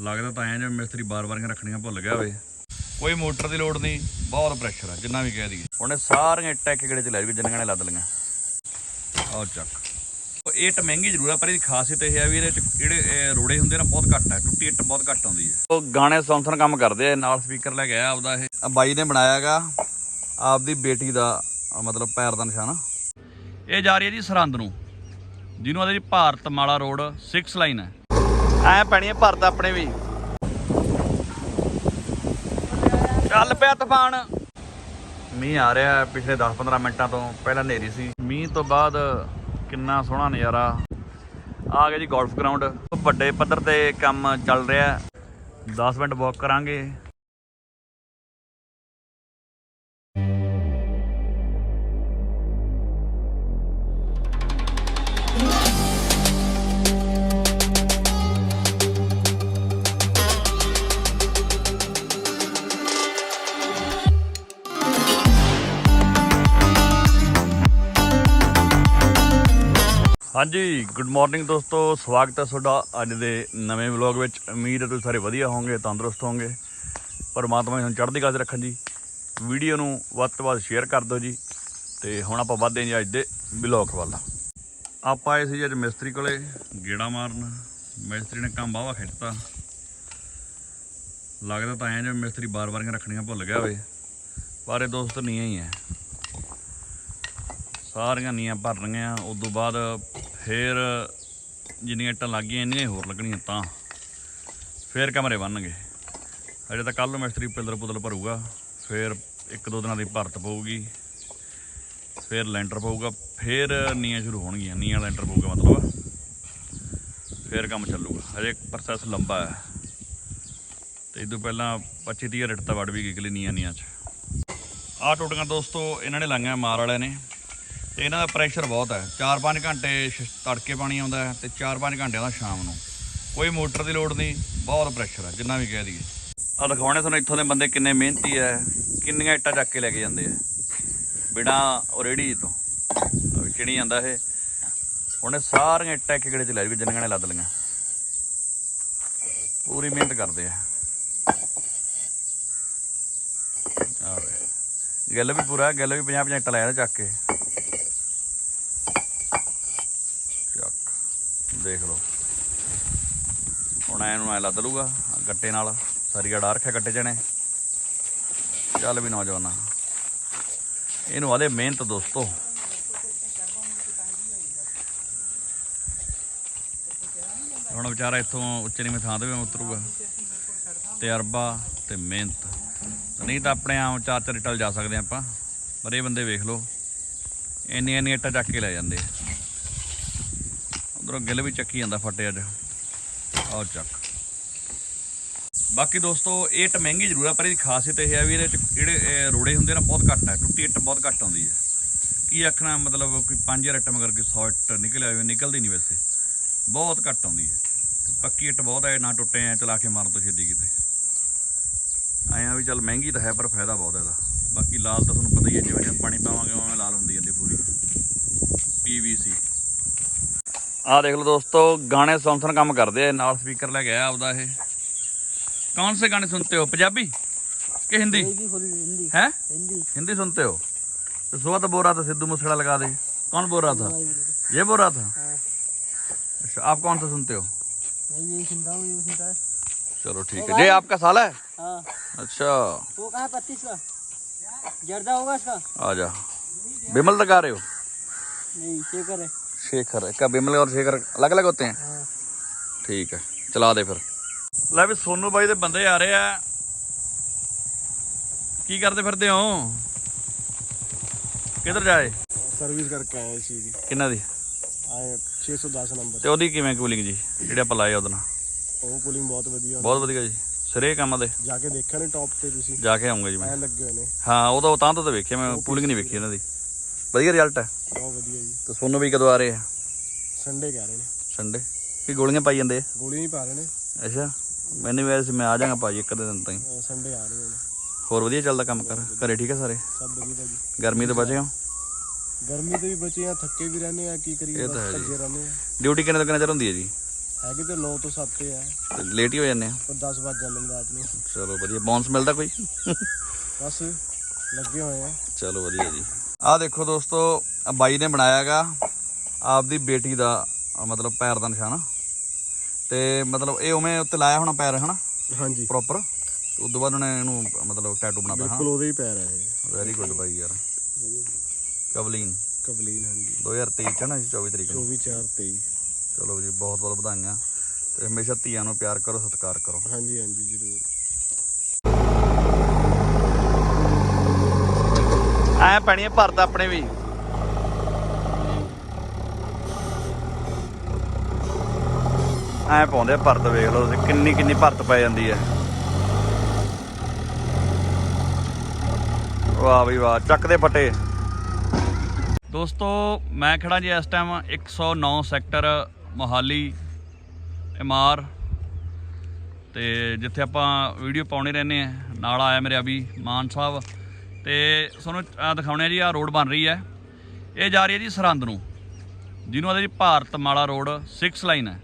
ਲੱਗਦਾ ਤਾਂ ਐਂ ਜਿਵੇਂ ਮਿਸਤਰੀ ਬਾਰ-ਬਾਰ ਰੱਖਣੀਆਂ ਭੁੱਲ ਗਿਆ ਹੋਵੇ। ਕੋਈ ਮੋਟਰ ਦੀ ਲੋੜ ਨਹੀਂ ਬਹੁਤ ਪ੍ਰੈਸ਼ਰ ਆ ਜਿੰਨਾ ਵੀ ਕਹਿ ਦਈਏ। ਉਹਨੇ ਸਾਰੀਆਂ ਇੱਟਾਂ ਇੱਕ ਗੇੜੇ ਚ ਲੈ ਜੂ ਜਿੰਨੀਆਂ ਨੇ ਲੱਦ ਲਈਆਂ। ਆਹ ਚੱਕ। ਉਹ ਇੱਟ ਮਹਿੰਗੀ ਜ਼ਰੂਰ ਆ ਪਰ ਇਹਦੀ ਖਾਸੀਅਤ ਇਹ ਆ ਵੀ ਇਹਦੇ ਚ ਜਿਹੜੇ ਇਹ ਰੋੜੇ ਹੁੰਦੇ ਨਾ ਬਹੁਤ ਘੱਟ ਆ ਟੁੱਟੀ ਇੱਟ ਬਹੁਤ ਘੱਟ ਆਉਂਦੀ ਹੈ ਉਹ ਗਾਣੇ ਸੁਣ ਕੰਮ ਕਰਦੇ ਆ ਨਾਲ ਸਪੀਕਰ ਲੈ ਕੇ ਆਇਆ ਆਪਦਾ ਇਹ। ਆਹ ਬਾਈ ਨੇ ਬਣਾਇਆਗਾ ਆਪਦੀ ਬੇਟੀ ਦਾ ਮਤਲਬ ਪੈਰ ਦਾ ਨਿਸ਼ਾਨ। ਇਹ ਜਾ ਰਹੀ ਹੈ ਜੀ ਸਰਹੰਦ ਨੂੰ ਜਿਹਨੂੰ ਆਦੇ ਜੀ ਭਾਰਤ ਮਾਲਾ ਰੋਡ 6 ਲਾਈਨ ਹੈ। ਐ ਪੈਣੀ ਹੈ ਭਾਰਤ ਆਪਣੇ ਵੀ। ਚੱਲ ਪਿਆ ਤੂਫਾਨ। ਮੀਂਹ ਆ ਰਿਹਾ ਪਿਛਲੇ 10-15 ਮਿੰਟਾਂ ਤੋਂ, ਪਹਿਲਾਂ ਹਨੇਰੀ ਸੀ। ਮੀਂਹ ਤੋਂ ਬਾਅਦ ਕਿੰਨਾ ਸੋਹਣਾ ਨਜ਼ਾਰਾ। ਆ ਗਿਆ ਜੀ ਗੋਲਫ ਗਰਾਊਂਡ ਵੱਡੇ ਪੱਧਰ ਤੇ ਕੰਮ ਚੱਲ ਰਿਹਾ ਹੈ। 10 ਮਿੰਟ ਵਾਕ ਕਰਾਂਗੇ। ਹਾਂਜੀ ਗੁੱਡ ਮਾਰਨਿੰਗ ਦੋਸਤੋ, ਸਵਾਗਤ ਹੈ ਤੁਹਾਡਾ ਅੱਜ ਦੇ ਨਵੇਂ ਵਲੌਗ ਵਿੱਚ। ਉਮੀਦ ਹੈ ਤੁਸੀਂ ਸਾਰੇ ਵਧੀਆ ਹੋਵੋਗੇ, ਤੰਦਰੁਸਤ ਹੋਵੋਗੇ। ਪਰਮਾਤਮਾ ਤੁਹਾਨੂੰ ਚੜ੍ਹਦੀ ਕਲਾ 'ਚ ਰੱਖਣ ਜੀ। ਵੀਡੀਓ ਨੂੰ ਵੱਧ ਤੋਂ ਵੱਧ ਸ਼ੇਅਰ ਕਰ ਦਿਓ ਜੀ। ਤੇ ਹੁਣ ਆਪਾਂ ਵੱਧਦੇ ਹਾਂ ਜੀ ਅੱਜ ਦੇ ਵਲੌਗ ਵੱਲ। ਆਪਾਂ ਆਏ ਸੀ ਜੀ ਅੱਜ ਮਿਸਤਰੀ ਕੋਲੇ, ਗੇੜਾ ਮਾਰਨ। ਮਿਸਤਰੀ ਨੇ ਕੰਮ ਬਾਵਾ ਖਿੱਚਤਾ। ਲੱਗਦਾ ਤਾਂ ਐਂ ਜਿਵੇਂ ਮਿਸਤਰੀ ਬਾਰ-ਬਾਰ ਰੱਖਣੀਆਂ ਭੁੱਲ ਗਿਆ ਹੋਵੇ। ਪਰ ਇਹ ਦੋਸਤ ਨੀਆਂ ਹੀ ਹੈ ਸਾਰੀਆਂ ਨੀਆਂ ਭਰਨੀਆਂ ਉਸ ਤੋਂ ਬਾਅਦ ਫਿਰ ਜਿੰਨੀਆਂ ਇੱਟਾਂ ਲੱਗ ਗਈਆਂ, ਇੰਨੀਆਂ ਹੀ ਹੋਰ ਲੱਗਣੀਆਂ ਤਾਂ। ਫਿਰ ਕਮਰੇ ਬਣਨਗੇ। ਅਜੇ ਤਾਂ ਕੱਲ ਨੂੰ ਮਿਸਤਰੀ ਪਿੱਲਰ ਪੁਦਲ ਭਰੂਗਾ। ਫਿਰ ਇੱਕ ਦੋ ਦਿਨਾਂ ਦੀ ਭਰਤ ਪਊਗੀ। ਫਿਰ ਲੈਂਟਰ ਪਊਗਾ। ਫਿਰ ਨੀਆਂ ਸ਼ੁਰੂ ਹੋਣਗੀਆਂ। ਨੀਆਂ ਲੈਂਟਰ ਪਊਗਾ ਮਤਲਬ। ਫਿਰ ਕੰਮ ਚੱਲੂਗਾ। ਹਜੇ ਪ੍ਰੋਸੈਸ ਲੰਬਾ ਹੈ। ਤੇ ਇਹ ਤੋਂ ਪਹਿਲਾਂ 25 30 ਰਿਟ ਤਾਂ ਵੜ ਵੀ ਗਈ ਕਿਲੇ ਨੀਆਂ ਨੀਆਂ 'ਚ। ਆਹ ਟੋਟੀਆਂ ਦੋਸਤੋ, ਇਹਨਾਂ ਨੇ ਲਾਈਆਂ ਮਾਰ ਵਾਲਿਆਂ ਨੇ। ਤੇ ਇਹਨਾਂ ਦਾ ਪ੍ਰੈਸ਼ਰ ਬਹੁਤ ਹੈ। 4-5 ਘੰਟੇ ਸ਼- ਤੜਕੇ ਪਾਣੀ ਆਉਂਦਾ ਹੈ ਤੇ 4-5 ਘੰਟੇ ਦਾ ਸ਼ਾਮ ਨੂੰ। ਕੋਈ ਮੋਟਰ ਦੀ ਲੋੜ ਨਹੀਂ, ਬਹੁਤ ਪ੍ਰੈਸ਼ਰ ਹੈ, ਜਿੰਨਾ ਵੀ ਕਹਿ ਦਈਏ। ਆ ਦਿਖਾਉਣੇ ਤੁਹਾਨੂੰ ਇੱਥੋਂ ਦੇ ਬੰਦੇ ਕਿੰਨੇ ਮਿਹਨਤੀ ਹੈ, ਕਿੰਨੀਆਂ ਇੱਟਾਂ ਚੱਕ ਕੇ ਲੈ ਕੇ ਜਾਂਦੇ ਆ। ਬਿਨਾ ਉਹ ਰੇੜੀ ਤੋਂ। ਚਿਣੀ ਜਾਂਦਾ ਇਹ। ਉਹਨੇ ਸਾਰੀਆਂ ਇੱਟਾਂ ਇੱਕ ਗੇੜੇ ਚ ਲੈ ਜੂ ਜਿੰਨੀਆਂ ਨੇ ਲੱਦ ਲਈਆਂ। ਪੂਰੀ ਮਿਹਨਤ ਕਰਦੇ ਆ। ਆਹ ਗੱਲ ਵੀ ਪੂਰਾ, ਗੱਲ ਵੀ 50 50 ਇੱਟਾਂ ਲੈ ਜਾਂਦਾ ਚੱਕ ਕੇ। ਦੇਖ ਲਓ। ਹੁਣ ਐ ਨੂੰ ਐ ਲੱਦ ਲੂਗਾ ਗੱਟੇ ਨਾਲ। ਸਾਰੀ ਗੜਾ ਰੱਖਿਆ ਗੱਟੇ ਚਣੇ ਚੱਲ ਵੀ ਨੌਜਵਾਨਾ। ਇਹਨੂੰ ਆਦੇ ਮਿਹਨਤ ਦੋਸਤੋ। ਹੁਣ ਵਿਚਾਰਾ ਇੱਥੋਂ ਉੱਚੇ ਨੀਵੇਂ ਥਾਂ ਤੇ ਵੀ ਉਤਰੂਗਾ। ਤਜਰਬਾ ਤੇ ਮਿਹਨਤ। ਨਹੀਂ ਤਾਂ ਆਪਣੇ ਆਮ ਚਾਰ ਚਾਰ ਟਲ ਜਾ ਸਕਦੇ ਆਪਾਂ। ਪਰ ਇਹ ਬੰਦੇ ਵੇਖ ਲਓ। ਇੰਨੀਆਂ ਇੰਨੀਆਂ ਇੱਟਾਂ ਚੱਕ ਕੇ ਲੈ ਜਾਂਦੇ ਉਧਰੋਂ ਗਿੱਲ ਵੀ ਚੱਕੀ ਜਾਂਦਾ ਫੱਟੇ ਅੱਜ। ਆਓ ਚੱਕ। ਬਾਕੀ ਦੋਸਤੋ, ਇਹ ਇੱਟ ਮਹਿੰਗੀ ਜ਼ਰੂਰ ਆ, ਪਰ ਇਹਦੀ ਖਾਸੀਅਤ ਇਹ ਹੈ ਵੀ ਇਹਦੇ ਚ ਜਿਹੜੇ, ਇਹ ਰੋੜੇ ਹੁੰਦੇ ਨਾ, ਬਹੁਤ ਘੱਟ ਆ। ਟੁੱਟੀ ਇੱਟ ਬਹੁਤ ਘੱਟ ਆਉਂਦੀ ਹੈ। ਕੀ ਆਖਣਾ, ਮਤਲਬ ਕੋਈ 5000 ਇੱਟ ਮਗਰ ਕੋਈ 100 ਇੱਟ ਨਿਕਲ ਆਵੇ ਨਿਕਲਦੀ ਨਹੀਂ ਵੈਸੇ। ਬਹੁਤ ਘੱਟ ਆਉਂਦੀ ਹੈ। ਪੱਕੀ ਇੱਟ ਬਹੁਤ ਹੈ ਨਾ ਟੁੱਟੇ ਆ, ਚਲਾ ਕੇ ਮਾਰਨ ਤੋਂ ਛੇਤੀ ਕਿਤੇ। ਆਇਆ ਵੀ ਚੱਲ ਮਹਿੰਗੀ ਤਾਂ ਹੈ, ਪਰ ਫਾਇਦਾ ਬਹੁਤ ਹੈ ਇਹਦਾ। ਬਾਕੀ ਲਾਲ ਤਾਂ ਤੁਹਾਨੂੰ ਪਤਾ ਹੀ ਹੈ, ਜਿਵੇਂ ਜਿਵੇਂ ਪਾਣੀ ਪਾਵਾਂਗੇ, ਉਵੇਂ ਲਾਲ ਹੁੰਦੀ ਜਾਂਦੀ ਪੂਰੀ। PVC ਆਹ ਦੇਖ ਲਓ ਦੋਸਤੋ ਗਾਣੇ ਸੁਣ ਸੁਣ ਕੰਮ ਕਰਦੇ ਆ ਨਾਲ ਸਪੀਕਰ ਲੈ ਕੇ ਆਇਆ ਆਪਦਾ ਇਹ कौन से गाने सुनते हो पंजाबी कि हिंदी कोई भी फुल हिंदी है हिंदी हिंदी सुनते हो तो सुबह तो बोल रहा था सिद्धू मूसेवाला लगा दे कौन बोल रहा था भाई बोलो। ये बोल रहा था हाँ अच्छा आप कौन सा सुनते हो मैं यही सुनता हूँ ये सुनता है चलो ठीक है ये आपका साल है हाँ अच्छा वो कहाँ है पत्तीस का जर्दा होगा इसका आ जा बिमल लगा रहे हो नहीं शेकर है शेखर है क्या बिमल और शेखर अलग अलग होते हैं हाँ ਠੀਕ ਹੈ ਚਲਾ ਦੇ ਫਿਰ ਲੈ ਵੀ ਸੋਨੂ ਬਾਈ ਦੇ ਬੰਦੇ ਆ ਰਹੇ ਆ ਕੀ ਕਰਦੇ ਫਿਰਦੇ ਹੋ ਕਿੱਧਰ ਜਾਏ ਸਰਵਿਸ ਕਰਕੇ ਆਏ ਸੀ ਜੀ ਕਿੰਨਾ ਦੀ ਆਏ 610 ਨੰਬਰ ਤੇ ਉਹਦੀ ਕਿਵੇਂ ਕੂਲਿੰਗ ਜੀ ਜਿਹੜੇ ਆਪਾਂ ਲਾਏ ਉਹਦੇ ਨਾਲ ਉਹ ਕੂਲਿੰਗ ਬਹੁਤ ਵਧੀਆ ਬਹੁਤ ਵਧੀਆ ਜੀ ਸਿਰੇ ਕੰਮ ਦੇ ਜਾ ਕੇ ਦੇਖਿਆ ਨੇ ਟੌਪ ਤੇ ਤੁਸੀਂ ਜਾ ਕੇ ਆਉਂਗਾ ਜੀ ਮੈਂ ਐ ਲੱਗੇ ਹੋਏ ਨੇ ਹਾਂ ਉਹ ਤਾਂ ਤਾਂ ਤਾਂ ਵੇਖਿਆ ਮੈਂ ਕੂਲਿੰਗ ਨਹੀਂ ਵੇਖੀ ਇਹਨਾਂ ਦੀ ਵਧੀਆ ਰਿਜ਼ਲਟ ਹੈ। ਬਹੁਤ ਵਧੀਆ ਜੀ। ਤੇ ਸੋਨੂ ਵੀ ਕਦੋਂ ਆ ਰਹੇ ਆ? ਸੰਡੇ ਕਹਿ ਰਹੇ ਨੇ। ਸੰਡੇ ਕੀ ਗੋਲੀਆਂ ਪਾਈ ਜਾਂਦੇ ਆ? ਗੋਲੀ ਨਹੀਂ ਪਾ ਰਹੇ ਨੇ। ਅੱਛਾ ਮੈਨੂੰ ਵੀ ਵੈਸੇ ਮੈਂ ਆ ਜਾਗਾ ਭਾਜੀ ਇੱਕ ਅੱਧੇ ਦਿਨ ਤਾਈਂ। ਸੰਡੇ ਆ ਰਹੇ ਨੇ। ਹੋਰ ਵਧੀਆ ਚੱਲਦਾ ਕੰਮ ਕਰ? ਘਰੇ ਠੀਕ ਹੈ ਸਾਰੇ? ਸਭ ਵਧੀਆ ਭਾਜੀ। ਗਰਮੀ ਤੋਂ ਬਚੇ ਹੋ? ਗਰਮੀ ਤੇ ਵੀ ਬਚੇ ਆ ਥੱਕੇ ਵੀ ਰਹਿੰਦੇ ਆ ਕੀ ਕਰੀਏ ਬਸ। ਭੱਜੇ ਰਹਿੰਦੇ ਆ। ਡਿਊਟੀ ਕਿੰਨੇ ਤੋਂ ਕਿੰਨੇ ਚਿਰ ਹੁੰਦੀ ਹੈ ਜੀ? ਹੈਗੇ ਤੇ 9 ਤੋਂ 7 ਆ। ਤੇ ਲੇਟ ਹੀ ਹੋ ਜਾਂਦੇ ਆ? ਪਰ 10 ਵੱਜ ਜਾਂਦੇ ਰਾਤ ਨੂੰ। ਚਲੋ ਵਧੀਆ ਬੌਂਸ ਮਿਲਦਾ ਕੋਈ? ਬਸ ਲੱਗੇ ਹੋਏ ਆ। ਚਲੋ ਵਧੀਆ ਜੀ। ਆਹ ਦੇਖੋ ਦੋਸਤੋ ਬਾਈ ਨੇ ਬਣਾਇਆਗਾ ਆਪਦੀ ਬੇਟੀ ਦਾ ਮਤਲਬ ਪੈਰ ਦਾ ਨਿਸ਼ਾਨ। ਤੇ ਮਤਲਬ ਇਹ ਉਵੇਂ ਉੱਤੇ ਲਾਇਆ ਹੋਣਾ ਪੈਰ ਹਨਾ? ਹਾਂਜੀ। ਪ੍ਰੋਪਰ ਉਸ ਤੋਂ ਬਾਅਦ ਉਹਨੇ ਇਹਨੂੰ ਮਤਲਬ ਟੈਟੂ ਬਣਾਤਾ ਹਾਂ ਬਿਲਕੁਲ ਉਹਦੇ ਹੀ ਪੈਰ ਆ ਇਹ। ਵੈਰੀ ਗੁੱਡ ਬਾਈ ਯਾਰ। ਕਵਲੀਨ। ਕਬਲੀਨ ਹਾਂਜੀ। 2023 ਚ ਨਾ ਜੀ 24 ਤਰੀਕ ਨੂੰ। 24 4 23 ਚਲੋ ਜੀ ਬਹੁਤ ਬਹੁਤ ਵਧਾਈਆਂ। ਤੇ ਹਮੇਸ਼ਾ ਧੀਆਂ ਨੂੰ ਪਿਆਰ ਕਰੋ ਸਤਿਕਾਰ ਕਰੋ। ਹਾਂਜੀ ਹਾਂਜੀ ਜ਼ਰੂਰ। ਐ ਪੈਣੀ ਹੈ ਭਰਤ ਆਪਣੇ ਵੀ। ਐ ਪਾਉਂਦੇ ਭਰਤ, ਵੇਖ ਲਓ ਤੁਸੀਂ ਕਿੰਨੀ ਕਿੰਨੀ ਭਰਤ ਪੈ ਜਾਂਦੀ ਹੈ ਵਾਹ ਵੀ ਵਾਹ, ਚੱਕਦੇ ਫਟੇ। ਦੋਸਤੋ, ਮੈਂ ਖੜਾ ਜੀ ਇਸ ਟਾਈਮ 109 ਸੈਕਟਰ ਮੋਹਾਲੀ ਇਮਾਰ ਤੇ ਜਿੱਥੇ ਆਪਾਂ ਵੀਡੀਓ ਪਾਉਣੇ ਰਹਿੰਦੇ ਆ, ਨਾਲ ਆਇਆ ਮੇਰੇ ਅਭੀ ਮਾਨ ਸਾਹਿਬ। ਤੇ ਤੁਹਾਨੂੰ ਦਿਖਾਉਣੇ ਆ ਜੀ ਆ ਰੋਡ ਬਣ ਰਹੀ ਹੈ। ਇਹ ਜਾ ਰਹੀ ਹੈ ਜੀ ਸਰਹੰਦ ਨੂੰ, ਜਿਹਨੂੰ ਆਦੇ ਜੀ ਭਾਰਤ ਮਾਲਾ ਰੋਡ 6 ਲਾਈਨ ਹੈ।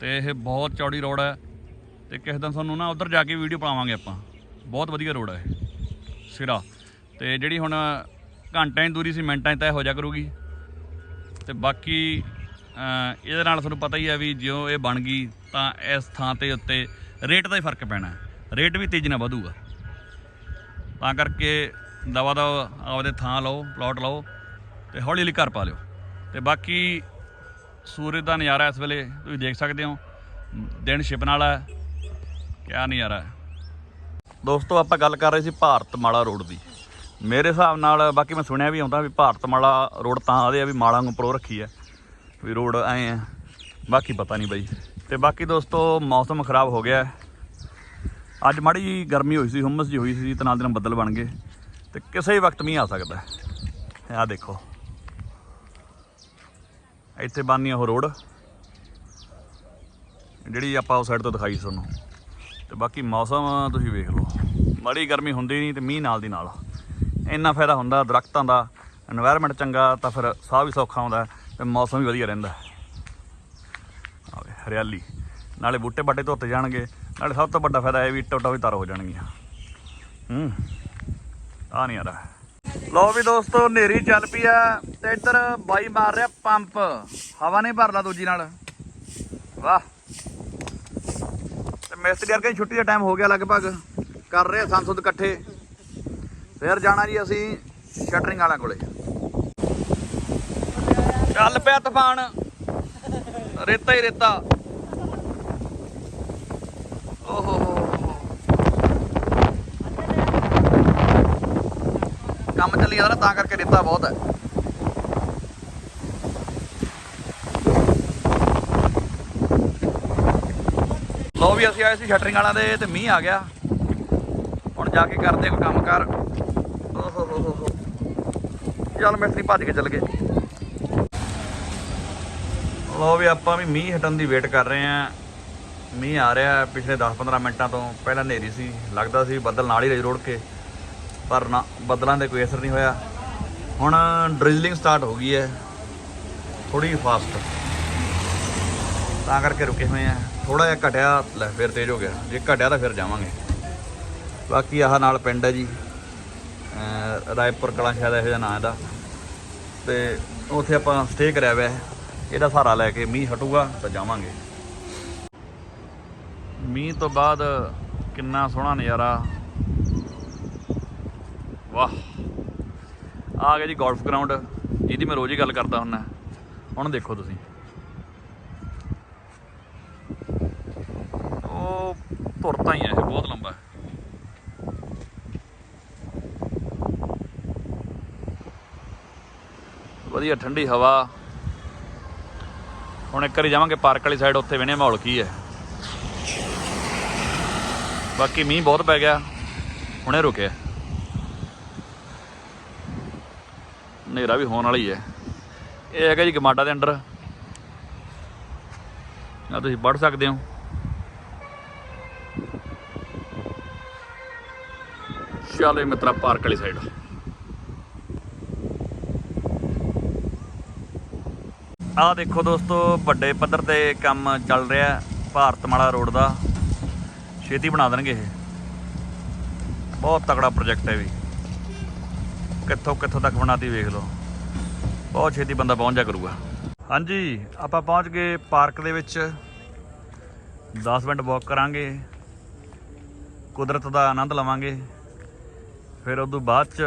ਤੇ ਇਹ ਬਹੁਤ ਚੌੜੀ ਰੋਡ ਹੈ। ਤੇ ਕਿਸੇ ਦਿਨ ਤੁਹਾਨੂੰ ਨਾ ਉਧਰ ਜਾ ਕੇ ਵੀਡੀਓ ਪਾਵਾਂਗੇ ਆਪਾਂ। ਬਹੁਤ ਵਧੀਆ ਰੋਡ ਹੈ ਇਹ, ਸਿਰਾ। ਤੇ ਜਿਹੜੀ ਹੁਣ ਘੰਟਿਆਂ ਦੀ ਦੂਰੀ ਸੀ, ਮਿੰਟਾਂ 'ਚ ਤੈਅ ਹੋ ਜਾ ਕਰੂਗੀ। ਤੇ ਬਾਕੀ ਇਹਦੇ ਨਾਲ ਤੁਹਾਨੂੰ ਪਤਾ ਹੀ ਹੈ ਵੀ ਜਿਉਂ ਇਹ ਬਣ ਗਈ, ਤਾਂ ਇਸ ਥਾਂ ਤੇ ਉੱਤੇ ਰੇਟ ਦਾ ਹੀ ਫ਼ਰਕ ਪੈਣਾ ਰੇਟ ਵੀ ਤੇਜ਼ੀ ਨਾਲ ਵਧੂਗਾ। ਤਾਂ ਕਰਕੇ ਦਵਾ ਦਵਾ ਆਪਦੇ ਥਾਂ ਲਓ ਪਲਾਟ ਲਓ ਤੇ ਹੌਲੀ ਹੌਲੀ ਘਰ ਪਾ ਲਿਓ। ਤੇ ਬਾਕੀ ਸੂਰਜ ਦਾ ਨਜ਼ਾਰਾ ਇਸ ਵੇਲੇ ਤੁਸੀਂ ਦੇਖ ਸਕਦੇ ਹੋ। ਦਿਨ ਛਿਪਣ ਵਾਲਾ ਹੈ। ਕਿਆ ਨਜ਼ਾਰਾ ਹੈ। ਦੋਸਤੋ, ਆਪਾਂ ਗੱਲ ਕਰ ਰਹੇ ਸੀ ਭਾਰਤਮਾਲਾ ਰੋਡ ਦੀ। ਮੇਰੇ ਹਿਸਾਬ ਨਾਲ ਬਾਕੀ ਮੈਂ ਸੁਣਿਆ ਵੀ ਆਉਂਦਾ ਵੀ ਭਾਰਤਮਾਲਾ ਰੋਡ ਤਾਂ ਆਦੇ ਆ ਵੀ ਮਾਲਾ ਨੂੰ ਪਰੋ ਰੱਖੀ ਹੈ। ਵੀ ਰੋਡ ਐ ਆ ਬਾਕੀ ਪਤਾ ਨਹੀਂ ਬਾਈ। ਤੇ ਬਾਕੀ ਦੋਸਤੋ, ਮੌਸਮ ਖਰਾਬ ਹੋ ਗਿਆ ਅੱਜ ਮਾੜੀ ਜੀ ਗਰਮੀ ਹੋਈ ਸੀ, ਹਮਸ ਜੀ ਹੋਈ ਸੀ, ਤੇ ਨਾਲ ਦੇ ਬੱਦਲ ਬਣ ਗਏ। ਤੇ ਕਿਸੇ ਵਕਤ ਮੀਂਹ ਆ ਸਕਦਾ ਹੈ। ਆ ਦੇਖੋ। ਇੱਥੇ ਬਾਨੀ ਉਹ ਰੋਡ। ਜਿਹੜੀ ਆਪਾਂ ਉਹ ਸਾਈਡ ਤੋਂ ਦਿਖਾਈ ਤੁਹਾਨੂੰ। ਤੇ ਬਾਕੀ ਮੌਸਮ ਤੁਸੀਂ ਵੇਖ ਲਓ। ਮਾੜੀ ਗਰਮੀ ਹੁੰਦੀ ਨਹੀਂ ਤੇ ਮੀਂਹ ਨਾਲ ਦੀ ਨਾਲ। ਇੰਨਾ ਫਾਇਦਾ ਹੁੰਦਾ ਦਰਖਤਾਂ ਦਾ এনवायरमेंट ਚੰਗਾ ਤਾਂ ਫਿਰ ਸਾਹ ਵੀ ਸੌਖਾ ਹੁੰਦਾ ਤੇ ਮੌਸਮ ਵੀ ਵਧੀਆ ਰਹਿੰਦਾ ਹਰਿਆਲੀ। ਨਾਲੇ ਬੂਟੇ ਬਾਟੇ ਧੋਤੇ ਜਾਣਗੇ। ਨਾਲੇ ਸਭ ਤੋਂ ਵੱਡਾ ਫਾਇਦਾ ਇਹ ਵੀ ਟੋਟਾ ਵੀ ਤਰ ਹੋ ਜਾਣਗੀਆਂ। ਹੂੰ। ਆ ਨਹੀਂ ਆ ਰਿਹਾ। ਲੋ ਵੀ ਦੋਸਤੋ, ਹਨੇਰੀ ਚੱਲ ਪਈ ਆ ਤੇ ਇੱਧਰ ਬਾਈ ਮਾਰ ਰਿਹਾ ਪੰਪ। ਹਵਾ ਨਹੀਂ ਭਰਦਾ ਦੂਜੀ ਨਾਲ। ਵਾਹ। ਤੇ ਮਿਸਤਰੀ ਕਰਕੇ ਛੁੱਟੀ ਦਾ ਟਾਈਮ ਹੋ ਗਿਆ ਲਗਭਗ। ਕਰ ਰਹੇ ਸੰਸਦ ਇਕੱਠੇ। ਫਿਰ ਜਾਣਾ ਜੀ ਅਸੀਂ ਸ਼ਟਰਿੰਗ ਵਾਲਿਆਂ ਕੋਲੇ। ਚੱਲ ਪਿਆ ਤੂਫਾਨ। ਰੇਤਾ ਹੀ ਰੇਤਾ। ਓਹੋ ਕੰਮ ਚੱਲੀ ਜਾਂਦਾ ਨਾ, ਤਾਂ ਕਰਕੇ ਰੇਤਾ ਬਹੁਤ ਹੈ। ਲੋ ਵੀ ਅਸੀਂ ਆਏ ਸੀ ਸ਼ਟਰਿੰਗ ਵਾਲਿਆਂ ਦੇ ਤੇ ਮੀਂਹ ਆ ਗਿਆ। ਹੁਣ ਜਾ ਕੇ ਕਰਦੇ ਕੋਈ ਕੰਮ ਕਰ। ਓਹੋ ਹੋ ਹੋ ਚੱਲ ਮਿਸਤਰੀ ਭੱਜ ਕੇ ਚੱਲ ਗਏ। ਲੋ ਵੀ ਆਪਾਂ ਵੀ ਮੀਂਹ ਹਟਣ ਦੀ ਵੇਟ ਕਰ ਰਹੇ ਆਂ ਮੀਂਹ ਆ ਰਿਹਾ ਪਿਛਲੇ 10-15 ਮਿੰਟਾਂ ਤੋਂ ਪਹਿਲਾਂ ਹਨੇਰੀ ਸੀ, ਲੱਗਦਾ ਸੀ ਬੱਦਲ ਨਾਲ ਹੀ ਰਜ ਰੋੜ ਕੇ, ਪਰ ਨਾ, ਬੱਦਲਾਂ ਦੇ ਕੋਈ ਅਸਰ ਨਹੀਂ ਹੋਇਆ। ਹੁਣ ਡ੍ਰਿਜ਼ਲਿੰਗ ਸਟਾਰਟ ਹੋ ਗਈ ਹੈ ਥੋੜੀ ਫਾਸਟ। ਤਾਂ ਕਰਕੇ ਰੁਕੇ ਹੋਏ ਆ ਥੋੜਾ ਜਿਹਾ ਘਟਿਆ ਲੈ, ਫਿਰ ਤੇਜ਼ ਹੋ ਗਿਆ। ਜੇ ਘਟਿਆ ਤਾਂ ਫਿਰ ਜਾਵਾਂਗੇ। ਬਾਕੀ ਆਹ ਨਾਲ ਪਿੰਡ ਹੈ ਜੀ। ਰਾਏਪੁਰ ਕਲਾਂ ਸ਼ਾਇਦ ਇਹੋ ਜਿਹਾ ਨਾਂ ਇਹਦਾ। ਤੇ ਉੱਥੇ ਆਪਾਂ ਸਟੇ ਕਰਿਆ ਹੋਇਆ ਹੈ। ਇਹਦਾ ਸਹਾਰਾ ਲੈ ਕੇ ਮੀਂਹ ਹਟੂਗਾ ਤਾਂ ਜਾਵਾਂਗੇ। ਮੀਂਹ ਤੋਂ ਬਾਅਦ ਕਿੰਨਾ ਸੋਹਣਾ ਨਜ਼ਾਰਾ। ਵਾਹ। ਆ ਗਿਆ ਜੀ ਗੋਲਫ ਗਰਾਊਂਡ, ਜਿਹਦੀ ਮੈਂ ਰੋਜ਼ ਹੀ ਗੱਲ ਕਰਦਾ ਹੁੰਦਾ ਹੁਣ ਦੇਖੋ ਤੁਸੀਂ। ਉਹ ਧੁਰ ਤਾਂ ਹੀ ਹੈ ਇਹ, ਬਹੁਤ ਲੰਬਾ ਹੈ। ਵਧੀਆ ਠੰਡੀ ਹਵਾ। ਹੁਣ ਇੱਕ ਵਾਰੀ ਜਾਵਾਂਗੇ ਪਾਰਕ ਵਾਲੀ ਸਾਈਡ ਉੱਥੇ ਵੇਨੇ ਮਾਹੌਲ ਕੀ ਹੈ। ਬਾਕੀ ਮੀਂਹ ਬਹੁਤ ਪੈ ਗਿਆ। ਹੁਣੇ ਰੁਕਿਆ ਹਨੇਰਾ ਵੀ ਹੋਣ ਵਾਲੀ ਹੈ ਇਹ ਹੈਗਾ ਜੀ ਗਮਾਡਾ ਦੇ ਅੰਡਰ। ਆ ਤੁਸੀਂ ਪੜ ਸਕਦੇ ਹੋ। ਚਲੋ ਮਿੱਤਰਾ ਪਾਰਕ ਵਾਲੀ ਸਾਈਡ ਆਹ ਦੇਖੋ ਦੋਸਤੋ, ਵੱਡੇ ਪੱਧਰ ਤੇ ਕੰਮ ਚੱਲ ਰਿਹਾ ਭਾਰਤਮਾਲਾ ਰੋਡ ਦਾ। ਛੇਤੀ ਬਣਾ ਦੇਣਗੇ ਇਹ। ਬਹੁਤ ਤਕੜਾ ਪ੍ਰੋਜੈਕਟ ਹੈ ਵੀ। ਕਿੱਥੋਂ ਕਿੱਥੋਂ ਤੱਕ ਬਣਾਤੀ ਵੇਖ ਲਓ। ਬਹੁਤ ਛੇਤੀ ਬੰਦਾ ਪਹੁੰਚ ਜਾ ਕਰੂਗਾ। ਹਾਂਜੀ, ਆਪਾਂ ਪਹੁੰਚ ਗਏ ਪਾਰਕ ਦੇ ਵਿੱਚ। 10 ਮਿੰਟ ਵਾਕ ਕਰਾਂਗੇ। ਕੁਦਰਤ ਦਾ ਆਨੰਦ ਲਵਾਂਗੇ। ਫਿਰ ਉਸ ਤੋਂ ਬਾਅਦ ਚ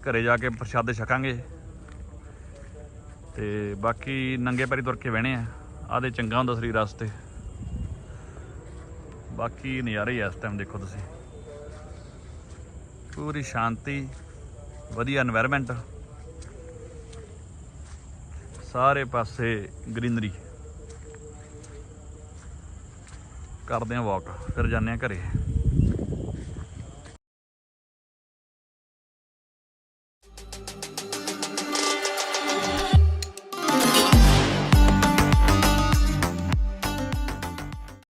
ਘਰੇ ਜਾ ਕੇ ਪ੍ਰਸ਼ਾਦੇ ਛਕਾਂਗੇ। ਤੇ ਬਾਕੀ ਨੰਗੇ ਪੈਰੀ ਤੁਰ ਕੇ ਬਹਿਣੇ ਆ। ਆਦੇ ਚੰਗਾ ਹੁੰਦਾ ਸਰੀਰ ਵਾਸਤੇ। ਬਾਕੀ ਨਜ਼ਾਰੇ ਇਸ ਟਾਈਮ ਦੇਖੋ ਤੁਸੀਂ। ਪੂਰੀ ਸ਼ਾਂਤੀ, ਵਧੀਆ এনवायरमेंट ਸਾਰੇ ਪਾਸੇ ਗ੍ਰੀਨਰੀ ਕਰਦੇ ਆ ਵਾਕ ਫਿਰ ਜਾਂਦੇ ਆ ਘਰੇ।